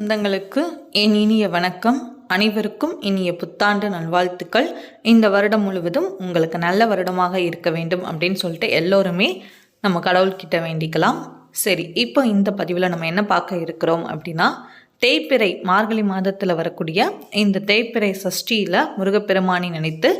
சொந்தங்களுக்கு என் இனிய வணக்கம். அனைவருக்கும் இனிய புத்தாண்டு நல்வாழ்த்துக்கள். இந்த வருடம் முழுவதும் உங்களுக்கு நல்ல வருடமாக இருக்க வேண்டும் அப்படின்னு சொல்லிட்டு எல்லோருமே நம்ம கடவுள்கிட்ட வேண்டிக்கலாம். சரி இப்போ இந்த பதிவில் நம்ம என்ன பார்க்க இருக்கிறோம் அப்படின்னா தேய்பிறை மார்கழி மாதத்தில் வரக்கூடிய இந்த தேய்பிறை சஷ்டியில் முருகப்பெருமானி நினைத்து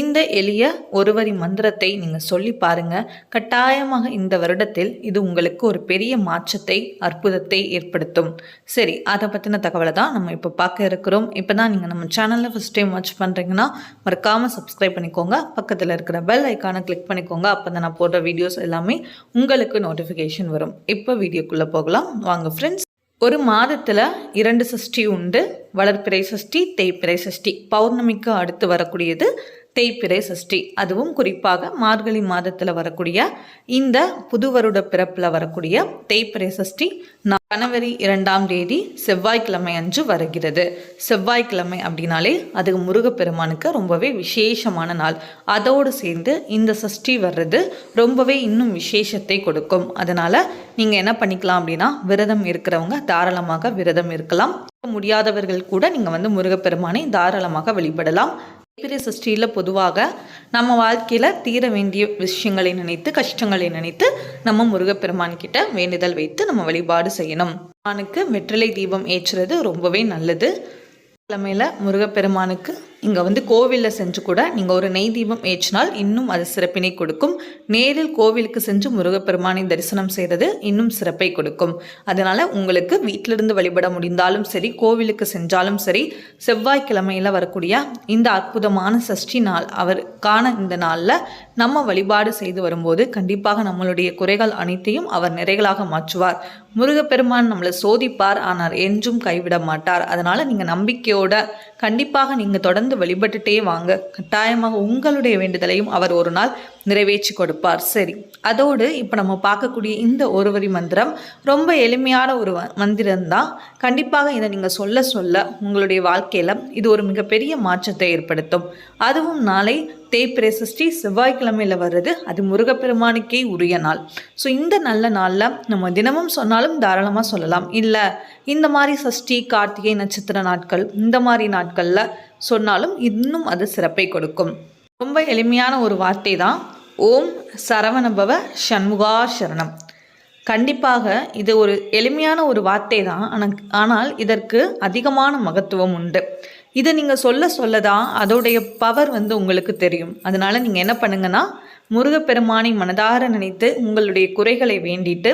இந்த எளிய ஒருவரி மந்திரத்தை நீங்கள் சொல்லி பாருங்க. கட்டாயமாக இந்த வருடத்தில் இது உங்களுக்கு ஒரு பெரிய மாற்றத்தை அற்புதத்தை ஏற்படுத்தும். சரி அதை பற்றின தகவலை தான் நம்ம இப்போ பார்க்க இருக்கிறோம். இப்போ தான் நீங்கள் நம்ம சேனலில் ஃபஸ்ட் டைம் வாட்ச் பண்ணுறீங்கன்னா மறக்காமல் சப்ஸ்கிரைப் பண்ணிக்கோங்க. பக்கத்தில் இருக்கிற பெல் ஐக்கானை கிளிக் பண்ணிக்கோங்க. அப்போ தான் நான் போடுற வீடியோஸ் எல்லாமே உங்களுக்கு நோட்டிஃபிகேஷன் வரும். இப்போ வீடியோக்குள்ளே போகலாம். வாங்க ஃப்ரெண்ட்ஸ் ஒரு மாதத்தில் இரண்டு சஷ்டி உண்டு வளர்ப்பிறை சஷ்டி தேய்ப்பிறை சஷ்டி. பௌர்ணமிக்கு அடுத்து வரக்கூடியது தேய்ப்பிறை சஷ்டி. அதுவும் குறிப்பாக மார்கழி மாதத்தில் வரக்கூடிய இந்த புது வருட பிறப்பில் வரக்கூடிய தேய்ப்பிறை சஷ்டி ஜனவரி இரண்டாம் தேதி செவ்வாய்க்கிழமை அன்று வருகிறது. செவ்வாய்க்கிழமை அப்படின்னாலே அது முருகப்பெருமானுக்கு ரொம்பவே விசேஷமான நாள். அதோடு சேர்ந்து இந்த சஷ்டி வர்றது ரொம்பவே இன்னும் விசேஷத்தை கொடுக்கும். அதனால் நீங்கள் என்ன பண்ணிக்கலாம் அப்படின்னா விரதம் இருக்கிறவங்க தாராளமாக விரதம் இருக்கலாம். முடியாதவர்கள் கூட நீங்கள் வந்து முருகப்பெருமானை தாராளமாக வழிபடலாம். தேய்பிரை சஷ்டியில் பொதுவாக நம்ம வாழ்க்கையில் தீர வேண்டிய விஷயங்களை நினைத்து கஷ்டங்களை நினைத்து நம்ம முருகப்பெருமான் கிட்ட வேண்டுதல் வைத்து நம்ம வழிபாடு செய்யணும். பெருமானுக்கு வெற்றிலை தீபம் ஏற்றுறது ரொம்பவே நல்லது. கிழமையில் முருகப்பெருமானுக்கு இங்கே வந்து கோவிலில் செஞ்சு கூட நீங்கள் ஒரு நெய் தீபம் ஏற்றினால் இன்னும் அது சிறப்பினை கொடுக்கும். நேரில் கோவிலுக்கு சென்று முருகப்பெருமானை தரிசனம் செய்கிறது இன்னும் சிறப்பை கொடுக்கும். அதனால் உங்களுக்கு வீட்டிலிருந்து வழிபட முடிந்தாலும் சரி கோவிலுக்கு சென்றாலும் சரி செவ்வாய்க்கிழமையில் வரக்கூடிய இந்த அற்புதமான சஷ்டி நாள் அவருக்கான இந்த நாளில் நம்ம வழிபாடு செய்து வரும்போது கண்டிப்பாக நம்மளுடைய குறைகள் அனைத்தையும் அவர் நிறைகளாக மாற்றுவார். முருகப்பெருமான் நம்மளை சோதிப்பார் ஆனால் என்றும் கைவிட மாட்டார். அதனால் நீங்கள் நம்பிக்கையோட கண்டிப்பாக நீங்கள் தொடர்ந்து தொடர்ந்து வழிபட்டுட்டே வாங்க. கட்டாயமாக உங்களுடைய வேண்டுதலையும் அவர் ஒரு நாள் நிறைவேற்றி கொடுப்பார். சரி அதோடு இப்போ நம்ம பார்க்கக்கூடிய இந்த ஒரு வரி மந்திரம் ரொம்ப எளிமையான ஒரு மந்திரம் தான் கண்டிப்பாக இதை நீங்கள் சொல்ல சொல்ல உங்களுடைய வாழ்க்கையில் இது ஒரு மிகப்பெரிய மாற்றத்தை ஏற்படுத்தும். அதுவும் நாளை தேய்பிரை சஷ்டி செவ்வாய்க்கிழமையில் வர்றது அது முருகப்பெருமானுக்கே உரிய நாள். ஸோ இந்த நல்ல நாளில் நம்ம தினமும் சொன்னாலும் தாராளமாக சொல்லலாம். இல்லை இந்த மாதிரி சஷ்டி கார்த்திகை நட்சத்திர நாட்கள் இந்த மாதிரி நாட்களில் சொன்னாலும் இன்னும் அது சிறப்பை கொடுக்கும். ரொம்ப எளிமையான ஒரு வார்த்தை தான் ஓம் சரவணபவ சண்முகா சரணம். கண்டிப்பாக இது ஒரு எளிமையான ஒரு வார்த்தை தான் ஆனால் இதற்கு அதிகமான மகத்துவம் உண்டு. இதை நீங்கள் சொல்ல சொல்ல தான் அதோடைய பவர் வந்து உங்களுக்கு தெரியும். அதனால் நீங்கள் என்ன பண்ணுங்கன்னா முருகப்பெருமானை மனதார நினைத்து உங்களுடைய குறைகளை வேண்டிட்டு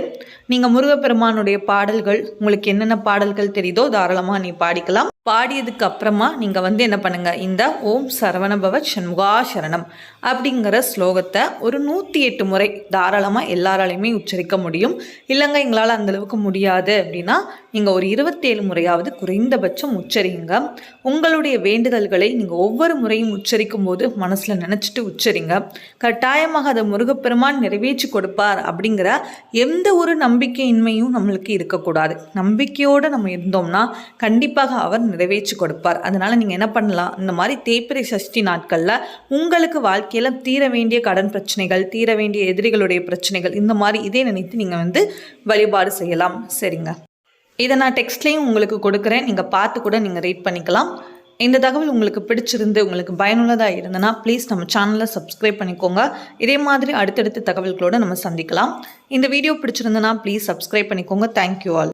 நீங்கள் முருகப்பெருமானுடைய பாடல்கள் உங்களுக்கு என்னென்ன பாடல்கள் தெரியுதோ தாராளமாக நீ பாடிக்கலாம். பாடியதுக்கு அப்புறமா நீங்கள் வந்து என்ன பண்ணுங்கள் இந்த ஓம் சரவணபவ சண்முகா சரணம் அப்படிங்கிற ஸ்லோகத்தை ஒரு நூற்றி எட்டு முறை தாராளமாக எல்லாராலையுமே உச்சரிக்க முடியும். இல்லைங்க எங்களால் அந்தளவுக்கு முடியாது அப்படின்னா நீங்கள் ஒரு இருபத்தேழு முறையாவது குறைந்தபட்சம் உச்சரிங்க. உங்களுடைய வேண்டுதல்களை நீங்கள் ஒவ்வொரு முறையும் உச்சரிக்கும் போது மனசில் நினச்சிட்டு உச்சரிங்க. கட்டாயமாக அதை முருகப்பெருமான் நிறைவேற்றி கொடுப்பார் அப்படிங்கிற எந்த ஒரு நம்பிக்கையின்மையும் நம்மளுக்கு இருக்கக்கூடாது. நம்பிக்கையோடு நம்ம இருந்தோம்னா கண்டிப்பாக அவர் நிறைவேற்றி கொடுப்பார். அதனால் நீங்கள் என்ன பண்ணலாம்? இந்த மாதிரி தேய்பிரை சஷ்டி நாட்களில் உங்களுக்கு வாழ்க்கையில் தீர வேண்டிய கடன் பிரச்சனைகள் தீர வேண்டிய எதிரிகளுடைய பிரச்சனைகள் இந்த மாதிரி இதே நினைத்து நீங்கள் வந்து வழிபாடு செய்யலாம். சரிங்க. இதை நான் டெக்ஸ்ட்லேயும் உங்களுக்கு கொடுக்குறேன். நீங்கள் பார்த்து கூட நீங்கள் ரீட் பண்ணிக்கலாம். இந்த தகவல் உங்களுக்கு பிடிச்சிருந்து உங்களுக்கு பயனுள்ளதாக இருந்ததுன்னா ப்ளீஸ் நம்ம சேனலை சப்ஸ்கிரைப் பண்ணிக்கோங்க. இதே மாதிரி அடுத்தடுத்த தகவல்களோடு நம்ம சந்திக்கலாம். இந்த வீடியோ பிடிச்சிருந்தனா ப்ளீஸ் சப்ஸ்கிரைப் பண்ணிக்கோங்க. Thank you all